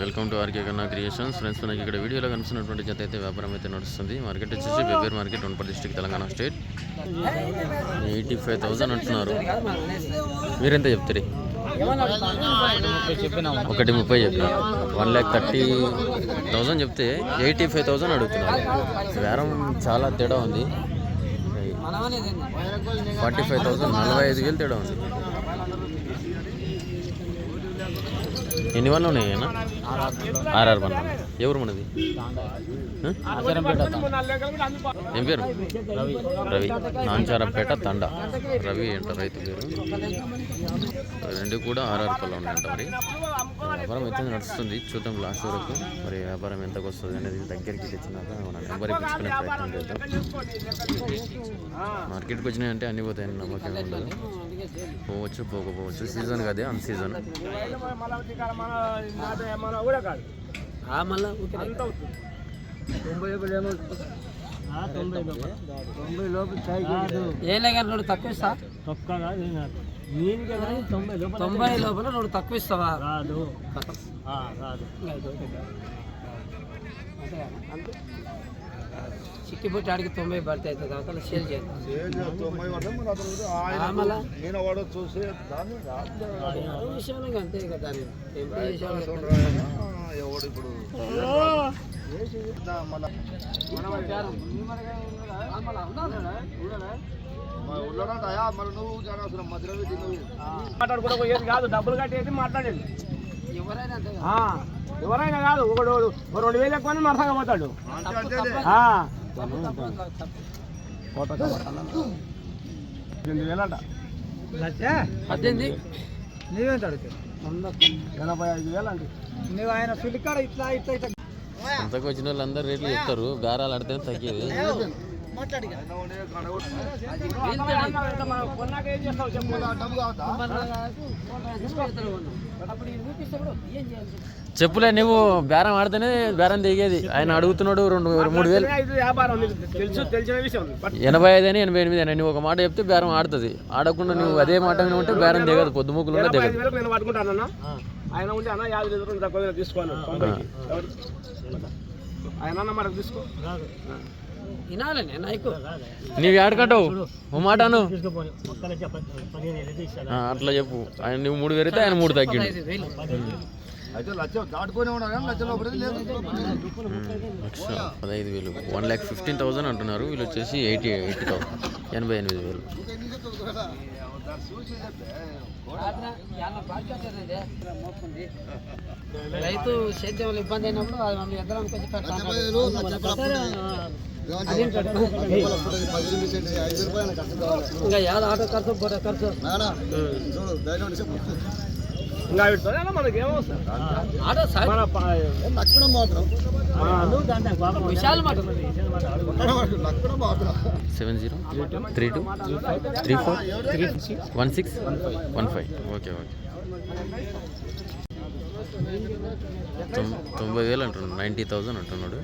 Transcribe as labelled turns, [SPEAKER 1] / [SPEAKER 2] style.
[SPEAKER 1] Welcome to R K Kanna creations. Friends మనకి ఇక్కడ వీడియోలో కనిపిస్తున్నటువంటి జత అయితే వ్యాపారం అయితే నడుస్తుంది. మార్కెట్ వచ్చేసి బెబ్బేర్ market Wanaparthy district Telangana state. Eighty five thousand అంటున్నారు. మీరెంత చెప్తారు? ఒకటి ముప్పై చెప్పిన. వన్ ల్యాక్ థర్టీ థౌజండ్ చెప్తే ఎయిటీ ఫైవ్ థౌజండ్ అడుగుతున్నారు. వేరం చాలా తేడా ఉంది. ఫార్టీ ఫైవ్ థౌజండ్ నలభై ఐదు వేలు తేడా ఉంది. ఎన్ని వన్లు ఉన్నాయి అన్న ఆర్ఆర్ వన్ ఎవరు మనది? ఏం పేరు? రవి. నాంచారంపేట తండ. రవి అంట రైతు పేరు? రెండు కూడా ఆర్ఆర్ పళ్ళు ఉన్నాయంట మరి. వ్యాపారం అయితే నడుస్తుంది. చూద్దాం లాస్ట్ వరకు. మరి వ్యాపారం ఎంతకు వస్తుంది అనేది దగ్గరికి తెచ్చినాక మన నెంబర్ ఇప్పించుకునే ప్రయత్నం చేద్దాం. మార్కెట్కి వచ్చినాయంటే అన్ని పోతాయని నమ్మకం ఉండదు. పోవచ్చు పోకపోవచ్చు. సీజన్ కదే అన్ సీజన్.
[SPEAKER 2] తక్కువ ఇస్తా. తొంభై లోపల రెండు తక్కువ ఇస్తావా? తొంభై
[SPEAKER 3] తొంభై? నేను
[SPEAKER 2] కదా?
[SPEAKER 3] రాదు. ఎవడు పుట్టి తొంభై పడితే అవుతుంది
[SPEAKER 4] సేల్ ఏది కాదు డబ్బులు కట్టేది మాట్లాడేది.
[SPEAKER 2] ఎవరైనా
[SPEAKER 4] ఎవరైనా కాదు ఒకడు రెండు వేలు ఎక్కువ మరసగా పోతాడు
[SPEAKER 2] పద్దెనిమిది
[SPEAKER 4] నీవేంటి అడిగితే
[SPEAKER 2] వంద
[SPEAKER 4] ఎనభై ఐదు వేలు అండి నువ్వు ఆయన సులికాడ ఇట్లా ఇట్లా ఇట్లా
[SPEAKER 1] అంతకు వచ్చిన వాళ్ళు అందరు రేట్లు చెప్తారు. బేరాలు ఆడితే తగ్గేది. చెప్పులే నువ్వు బేరం ఆడితేనే బేరం దిగేది. ఆయన అడుగుతున్నాడు రెండు మూడు వేలు.
[SPEAKER 4] ఇది వ్యాపారం నీకు తెలుసు తెలిసిన విషయం బట్
[SPEAKER 1] ఎనభై ఐదు అని ఎనభై ఎనిమిది అని. నువ్వు ఒక మాట చెప్తే బేరం ఆడుతుంది. ఆడకుండా నువ్వు అదే మాట ఉంటే బేరం దిగదు. పొద్దుముక్కులు కూడా దిగదు.
[SPEAKER 4] ఆయన ఉంటే అన్న యాభై ఐదు ఆయన మనకు తీసుకో.
[SPEAKER 1] నీవు ఓ అట్లా చెప్పు. ఆయన నువ్వు మూడు పెరిగితే ఆయన మూడు తగ్గిండు. పదహైదు వేలు. వన్ ల్యాక్ ఫిఫ్టీన్ థౌసండ్ అంటున్నారు. వీళ్ళు వచ్చేసి ఎయిటీ ఎయిటీ థౌసండ్. ఎనభై ఎనిమిది వేలు.
[SPEAKER 2] రైతు సేద్యంలో ఇబ్బంది అయినప్పుడు అది మనం ఎద్దరానికి వచ్చి. ఇంకా యాద ఆటో ఖర్చు ఖర్చు.
[SPEAKER 4] ఇంకా మనకి ఏమవుతుంది
[SPEAKER 1] seven zero three two. Three four one six one five. Okay okay. తొంభై వేలు అంటున్నాడు. నైంటీ థౌజండ్ అంటున్నాడు.